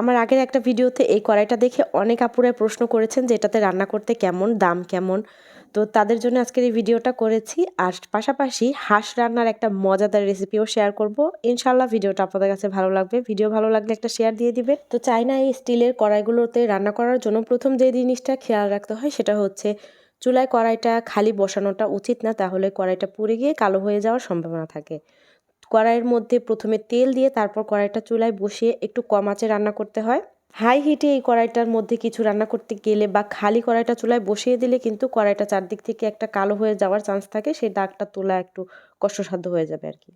আমার আগের একটা ভিডিওতে এই কড়াইটা দেখে অনেক আপুরাই প্রশ্ন করেছেন যে এটাতে রান্না করতে কেমন, দাম কেমন। তো তাদের জন্য আজকের এই ভিডিওটা করেছি। আর পাশাপাশি হাঁস রান্নার একটা মজাদার রেসিপিও শেয়ার করব। ইনশাল্লাহ ভিডিওটা আপনাদের কাছে ভালো লাগবে। ভিডিও ভালো লাগলে একটা শেয়ার দিয়ে দিবেন। তো চাই না এই স্টিলের কড়াইগুলোতে রান্না করার জন্য প্রথম যে জিনিসটা খেয়াল রাখতে হয় সেটা হচ্ছে চুলায় কড়াইটা খালি বসানোটা উচিত না। তাহলে কড়াইটা পুড়ে গিয়ে কালো হয়ে যাওয়ার সম্ভাবনা থাকে। কড়াইয়ের মধ্যে প্রথমে তেল দিয়ে তারপর কড়াইটা চুলায় বসিয়ে একটু কম আঁচে রান্না করতে হয়। হাই হিটে এই কড়াইটার মধ্যে কিছু রান্না করতে গেলে বা খালি কড়াইটা চুলায় বসিয়ে দিলে কিন্তু কড়াইটা চারদিক থেকে একটা কালো হয়ে যাওয়ার চান্স থাকে, সেই দাগটা তোলা একটু কষ্টসাধ্য হয়ে যাবে আর কি।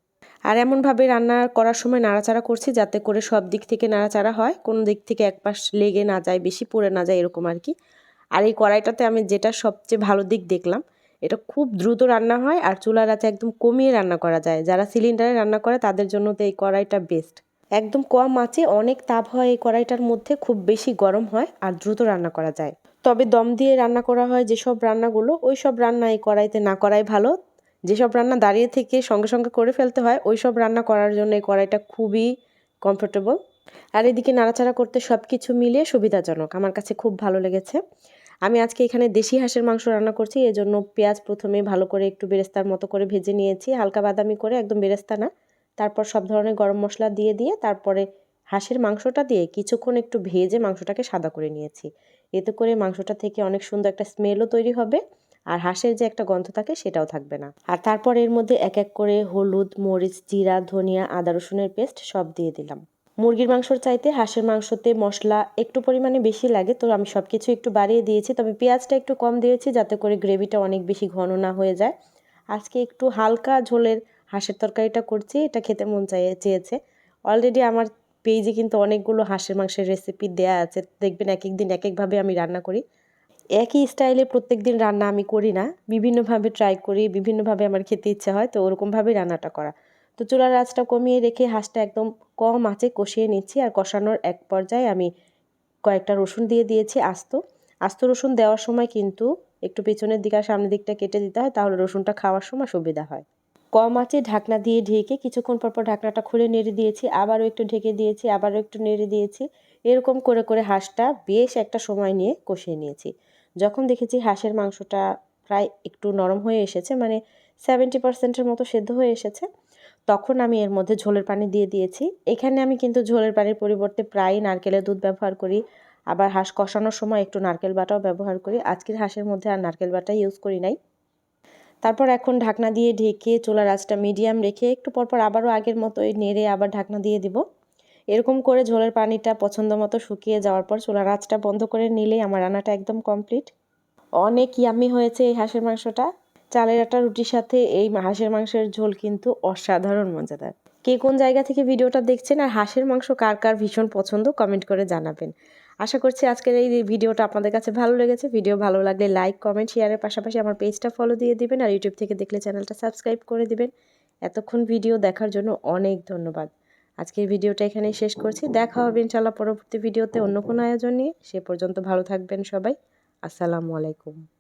আর এমনভাবে রান্না করার সময় নাড়াচাড়া করছি যাতে করে সব দিক থেকে নাড়াচাড়া হয়, কোনো দিক থেকে এক পাশ লেগে না যায়, বেশি পড়ে না যায় এরকম আর কি। আর এই কড়াইটাতে আমি যেটা সবচেয়ে ভালো দিক দেখলাম এটা খুব দ্রুত রান্না হয় আর চুলার আছে একদম কমিয়ে রান্না করা যায়। যারা সিলিন্ডারে রান্না করে তাদের জন্য তো এই কড়াইটা বেস্ট একদম কম আঁচে অনেক তাপ হয় এই কড়াইটার মধ্যে, খুব বেশি গরম হয় আর দ্রুত রান্না করা যায়। তবে দম দিয়ে রান্না করা হয় যেসব রান্নাগুলো ওই সব রান্না এই কড়াইতে না করাই ভালো। যেসব রান্না দাঁড়িয়ে থেকে সঙ্গে সঙ্গে করে ফেলতে হয় ওই সব রান্না করার জন্য এই কড়াইটা খুবই কমফোর্টেবল আর এদিকে নাড়াচাড়া করতে সব কিছু মিলিয়ে সুবিধাজনক। আমার কাছে খুব ভালো লেগেছে। আমি আজকে এখানে দেশি হাঁসের মাংস রান্না করছি, এজন্য পেঁয়াজ প্রথমে ভালো করে একটু বেরেস্তার মতো করে ভেজে নিয়েছি, হালকা বাদামি করে, একদম বেরেস্তা না। তারপর সব ধরনের গরম মশলা দিয়ে দিয়ে তারপরে হাঁসের মাংসটা দিয়ে কিছুক্ষণ একটু ভেজে মাংসটাকে সাদা করে নিয়েছি। এতে করে মাংসটা থেকে অনেক সুন্দর একটা স্মেলও তৈরি হবে, আর হাঁসের যে একটা গন্ধ থাকে সেটাও থাকবে না। আর তারপর এর মধ্যে এক এক করে হলুদ, মরিচ, জিরা, ধনিয়া, আদা, রসুনের পেস্ট সব দিয়ে দিলাম। মুরগির মাংসর চাইতে হাঁসের মাংসতে মশলা একটু পরিমাণে বেশি লাগে, তো আমি সব কিছু একটু বাড়িয়ে দিয়েছি। তবে পেঁয়াজটা একটু কম দিয়েছি যাতে করে গ্রেভিটা অনেক বেশি ঘন না হয়ে যায়। আজকে একটু হালকা ঝোলের হাঁসের তরকারিটা করছি, এটা খেতে মন চাই, চেয়েছে। অলরেডি আমার পেজে কিন্তু অনেকগুলো হাঁসের মাংসের রেসিপি দেয়া আছে, দেখবেন এক এক দিন এক একভাবে আমি রান্না করি। একই স্টাইলে প্রত্যেক দিন রান্না আমি করি না, বিভিন্নভাবে ট্রাই করি, বিভিন্নভাবে আমার খেতে ইচ্ছা হয়, তো ওরকমভাবেই রান্নাটা করা। তো চুলার আঁচটা কমিয়ে রেখে হাঁসটা একদম কম আঁচে কষিয়ে নিচ্ছি আর কষানোর এক পর্যায়ে আমি কয়েকটা রসুন দিয়ে দিয়েছি আস্ত। আস্ত রসুন দেওয়ার সময় কিন্তু একটু পেছনের দিক আর সামনের দিকটা কেটে দিতে হয়, তাহলে রসুনটা খাওয়ার সময় সুবিধা হয়। কম আঁচে ঢাকনা দিয়ে ঢেকে কিছুক্ষণ পর পর ঢাকনাটা খুলে নেড়ে দিয়েছি, আবারও একটু ঢেকে দিয়েছি, আবারও একটু নেড়ে দিয়েছি। এরকম করে করে হাঁসটা বেশ একটা সময় নিয়ে কষিয়ে নিয়েছি। যখন দেখেছি হাঁসের মাংসটা প্রায় একটু নরম হয়ে এসেছে মানে সেভেন্টি পার্সেন্টের মতো সেদ্ধ হয়ে এসেছে তখন আমি এর মধ্যে ঝোলের পানি দিয়ে দিয়েছি। এখানে আমি কিন্তু ঝোলের পানির পরিবর্তে প্রায় নারকেলের দুধ ব্যবহার করি। আবার হাঁস কষানোর সময় একটু নারকেল বাটাও ব্যবহার করি। আজকের হাঁসের মধ্যে আর নারকেল বাটা ইউজ করি নাই। তারপর এখন ঢাকনা দিয়ে ঢেকে চুলার আঁচটা মিডিয়াম রেখে একটু পরপর আবারও আগের মতোই নেড়ে আবার ঢাকনা দিয়ে দিব। এরকম করে ঝোলের পানিটা পছন্দ মতো শুকিয়ে যাওয়ার পর চুলার আঁচটা বন্ধ করে নিলেই আমার রান্নাটা একদম কমপ্লিট অনেক ইয়ামি হয়েছে এই হাঁসের মাংসটা। চালের আটা, রুটির সাথে এই হাঁসের মাংসের ঝোল কিন্তু অসাধারণ, মজাদার। কে কোন জায়গা থেকে ভিডিওটা দেখছেন আর হাঁসের মাংস কার কার ভীষণ পছন্দ কমেন্ট করে জানাবেন। আশা করছি আজকের এই ভিডিওটা আপনাদের কাছে ভালো লেগেছে। ভিডিও ভালো লাগলে লাইক, কমেন্ট, শেয়ারের পাশাপাশি আমার পেজটা ফলো দিয়ে দিবেন আর ইউটিউব থেকে দেখলে চ্যানেলটা সাবস্ক্রাইব করে দিবেন। এতক্ষণ ভিডিও দেখার জন্য অনেক ধন্যবাদ। আজকের ভিডিওটা এখানেই শেষ করছি। দেখা হবে ইনশাল্লাহ পরবর্তী ভিডিওতে অন্য কোনো আয়োজন নিয়ে। সে পর্যন্ত ভালো থাকবেন সবাই। আসসালামু আলাইকুম।